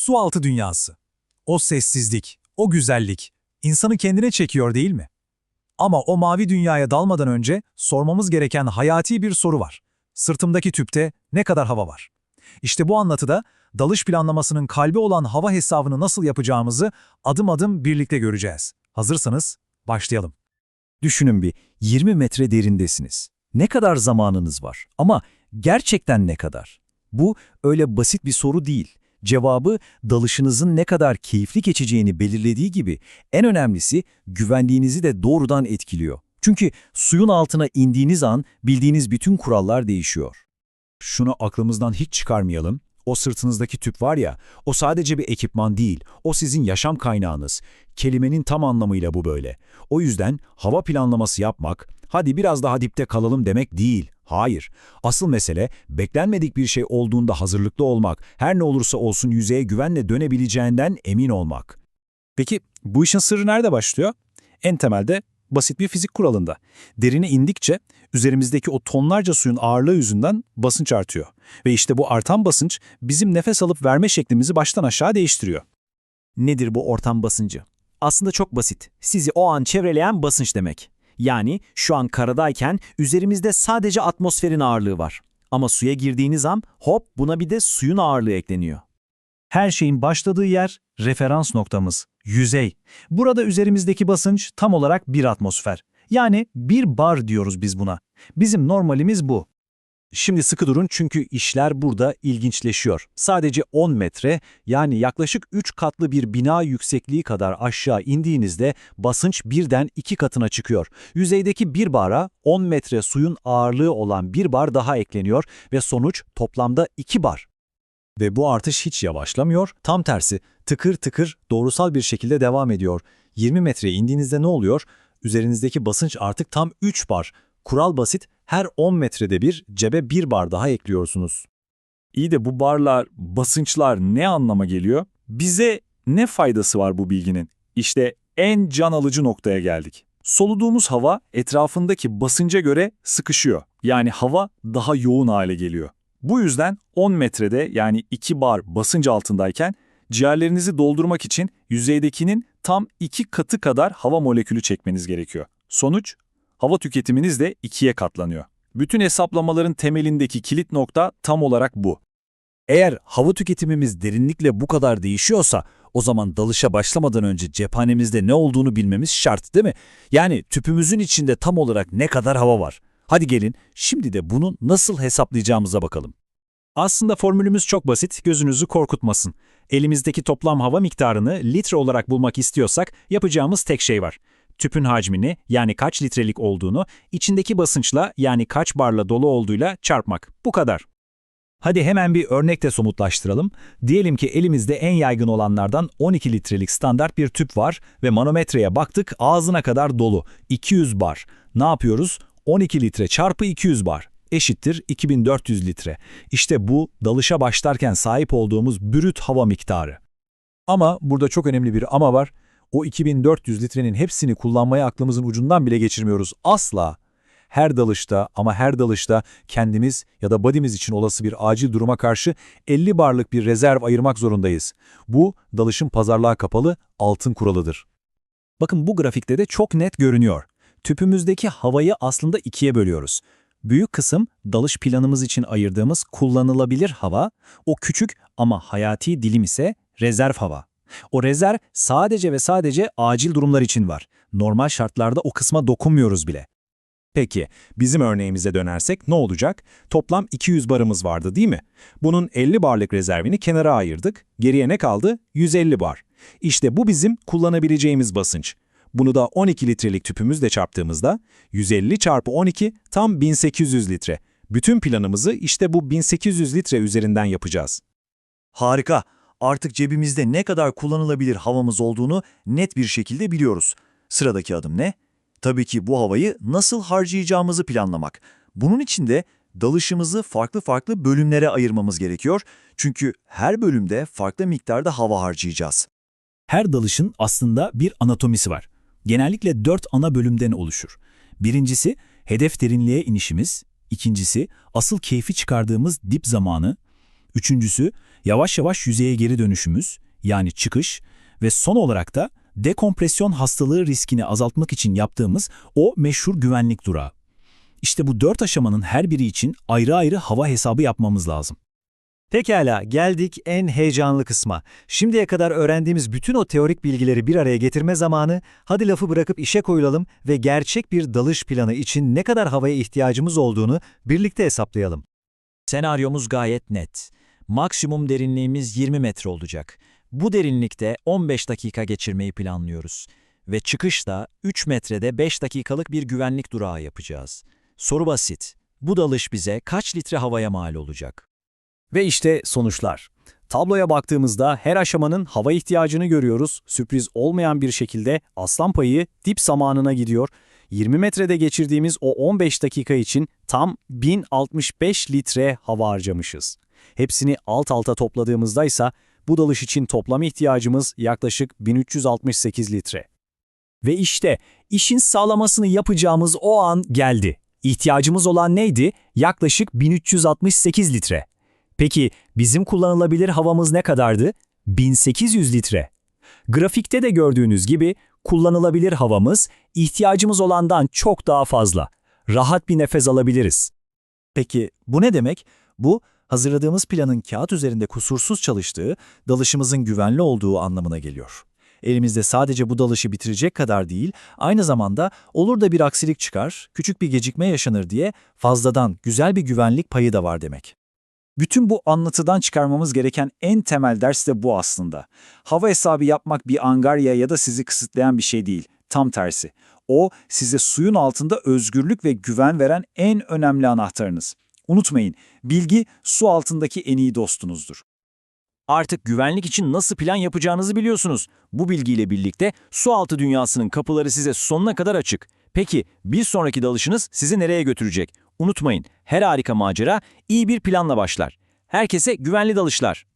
Su altı dünyası. O sessizlik, o güzellik insanı kendine çekiyor değil mi? Ama o mavi dünyaya dalmadan önce sormamız gereken hayati bir soru var. Sırtımdaki tüpte ne kadar hava var? İşte bu anlatıda dalış planlamasının kalbi olan hava hesabını nasıl yapacağımızı adım adım birlikte göreceğiz. Hazırsanız başlayalım. Düşünün bir 20 metre derindesiniz. Ne kadar zamanınız var ama gerçekten ne kadar? Bu öyle basit bir soru değil. Cevabı dalışınızın ne kadar keyifli geçeceğini belirlediği gibi en önemlisi güvenliğinizi de doğrudan etkiliyor. Çünkü suyun altına indiğiniz an bildiğiniz bütün kurallar değişiyor. Şunu aklımızdan hiç çıkarmayalım. O sırtınızdaki tüp var ya, o sadece bir ekipman değil, o sizin yaşam kaynağınız. Kelimenin tam anlamıyla bu böyle. O yüzden hava planlaması yapmak, hadi biraz daha dipte kalalım demek değil. Hayır. Asıl mesele beklenmedik bir şey olduğunda hazırlıklı olmak, her ne olursa olsun yüzeye güvenle dönebileceğinden emin olmak. Peki bu işin sırrı nerede başlıyor? En temelde basit bir fizik kuralında. Derine indikçe üzerimizdeki o tonlarca suyun ağırlığı yüzünden basınç artıyor. Ve işte bu artan basınç bizim nefes alıp verme şeklimizi baştan aşağı değiştiriyor. Nedir bu ortam basıncı? Aslında çok basit. Sizi o an çevreleyen basınç demek. Yani şu an karadayken üzerimizde sadece atmosferin ağırlığı var. Ama suya girdiğiniz an hop buna bir de suyun ağırlığı ekleniyor. Her şeyin başladığı yer referans noktamız, yüzey. Burada üzerimizdeki basınç tam olarak bir atmosfer. Yani bir bar diyoruz biz buna. Bizim normalimiz bu. Şimdi sıkı durun çünkü işler burada ilginçleşiyor. Sadece 10 metre yani yaklaşık 3 katlı bir bina yüksekliği kadar aşağı indiğinizde basınç birden 2 katına çıkıyor. Yüzeydeki bir bara 10 metre suyun ağırlığı olan bir bar daha ekleniyor ve sonuç toplamda 2 bar. Ve bu artış hiç yavaşlamıyor, tam tersi tıkır tıkır doğrusal bir şekilde devam ediyor. 20 metreye indiğinizde ne oluyor? Üzerinizdeki basınç artık tam 3 bar. Kural basit, her 10 metrede bir cebe bir bar daha ekliyorsunuz. İyi de bu barlar, basınçlar ne anlama geliyor? Bize ne faydası var bu bilginin? İşte en can alıcı noktaya geldik. Soluduğumuz hava etrafındaki basınca göre sıkışıyor. Yani hava daha yoğun hale geliyor. Bu yüzden 10 metrede yani 2 bar basınç altındayken ciğerlerinizi doldurmak için yüzeydekinin tam 2 katı kadar hava molekülü çekmeniz gerekiyor. Sonuç, hava tüketiminiz de 2'ye katlanıyor. Bütün hesaplamaların temelindeki kilit nokta tam olarak bu. Eğer hava tüketimimiz derinlikle bu kadar değişiyorsa, o zaman dalışa başlamadan önce cephanemizde ne olduğunu bilmemiz şart değil mi? Yani tüpümüzün içinde tam olarak ne kadar hava var? Hadi gelin şimdi de bunu nasıl hesaplayacağımıza bakalım. Aslında formülümüz çok basit, gözünüzü korkutmasın. Elimizdeki toplam hava miktarını litre olarak bulmak istiyorsak yapacağımız tek şey var. Tüpün hacmini yani kaç litrelik olduğunu içindeki basınçla yani kaç barla dolu olduğuyla çarpmak. Bu kadar. Hadi hemen bir örnek de somutlaştıralım. Diyelim ki elimizde en yaygın olanlardan 12 litrelik standart bir tüp var ve manometreye baktık ağzına kadar dolu. 200 bar. Ne yapıyoruz? 12 litre çarpı 200 bar eşittir 2400 litre. İşte bu dalışa başlarken sahip olduğumuz brüt hava miktarı. Ama burada çok önemli bir ama var. O 2400 litrenin hepsini kullanmaya aklımızın ucundan bile geçirmiyoruz. Asla. Her dalışta ama her dalışta kendimiz ya da body'miz için olası bir acil duruma karşı 50 barlık bir rezerv ayırmak zorundayız. Bu dalışın pazarlığa kapalı altın kuralıdır. Bakın bu grafikte de çok net görünüyor. Tüpümüzdeki havayı aslında ikiye bölüyoruz. Büyük kısım dalış planımız için ayırdığımız kullanılabilir hava, o küçük ama hayati dilim ise rezerv hava. O rezerv sadece ve sadece acil durumlar için var. Normal şartlarda o kısma dokunmuyoruz bile. Peki, bizim örneğimize dönersek ne olacak? Toplam 200 barımız vardı değil mi? Bunun 50 barlık rezervini kenara ayırdık. Geriye ne kaldı? 150 bar. İşte bu bizim kullanabileceğimiz basınç. Bunu da 12 litrelik tüpümüzle çarptığımızda 150 çarpı 12 tam 1800 litre. Bütün planımızı işte bu 1800 litre üzerinden yapacağız. Harika. Artık cebimizde ne kadar kullanılabilir havamız olduğunu net bir şekilde biliyoruz. Sıradaki adım ne? Tabii ki bu havayı nasıl harcayacağımızı planlamak. Bunun için de dalışımızı farklı farklı bölümlere ayırmamız gerekiyor. Çünkü her bölümde farklı miktarda hava harcayacağız. Her dalışın aslında bir anatomisi var. Genellikle dört ana bölümden oluşur. Birincisi hedef derinliğe inişimiz, ikincisi asıl keyfi çıkardığımız dip zamanı, üçüncüsü Yavaş yavaş yüzeye geri dönüşümüz, yani çıkış ve son olarak da dekompresyon hastalığı riskini azaltmak için yaptığımız o meşhur güvenlik durağı. İşte bu dört aşamanın her biri için ayrı ayrı hava hesabı yapmamız lazım. Pekala, geldik en heyecanlı kısma. Şimdiye kadar öğrendiğimiz bütün o teorik bilgileri bir araya getirme zamanı, hadi lafı bırakıp işe koyulalım ve gerçek bir dalış planı için ne kadar havaya ihtiyacımız olduğunu birlikte hesaplayalım. Senaryomuz gayet net. Maksimum derinliğimiz 20 metre olacak. Bu derinlikte 15 dakika geçirmeyi planlıyoruz. Ve çıkışta 3 metrede 5 dakikalık bir güvenlik durağı yapacağız. Soru basit. Bu dalış bize kaç litre havaya mal olacak? Ve işte sonuçlar. Tabloya baktığımızda her aşamanın hava ihtiyacını görüyoruz. Sürpriz olmayan bir şekilde aslan payı dip zamanına gidiyor. 20 metrede geçirdiğimiz o 15 dakika için tam 1065 litre hava harcamışız. Hepsini alt alta topladığımızda ise bu dalış için toplam ihtiyacımız yaklaşık 1368 litre. Ve işte işin sağlamasını yapacağımız o an geldi. İhtiyacımız olan neydi? Yaklaşık 1368 litre. Peki bizim kullanılabilir havamız ne kadardı? 1800 litre. Grafikte de gördüğünüz gibi kullanılabilir havamız ihtiyacımız olandan çok daha fazla. Rahat bir nefes alabiliriz. Peki bu ne demek? Bu hazırladığımız planın kağıt üzerinde kusursuz çalıştığı, dalışımızın güvenli olduğu anlamına geliyor. Elimizde sadece bu dalışı bitirecek kadar değil, aynı zamanda olur da bir aksilik çıkar, küçük bir gecikme yaşanır diye fazladan güzel bir güvenlik payı da var demek. Bütün bu anlatıdan çıkarmamız gereken en temel ders de bu aslında. Hava hesabı yapmak bir angarya ya da sizi kısıtlayan bir şey değil. Tam tersi. O size suyun altında özgürlük ve güven veren en önemli anahtarınız. Unutmayın, bilgi su altındaki en iyi dostunuzdur. Artık güvenlik için nasıl plan yapacağınızı biliyorsunuz. Bu bilgiyle birlikte su altı dünyasının kapıları size sonuna kadar açık. Peki bir sonraki dalışınız sizi nereye götürecek? Unutmayın, her harika macera iyi bir planla başlar. Herkese güvenli dalışlar.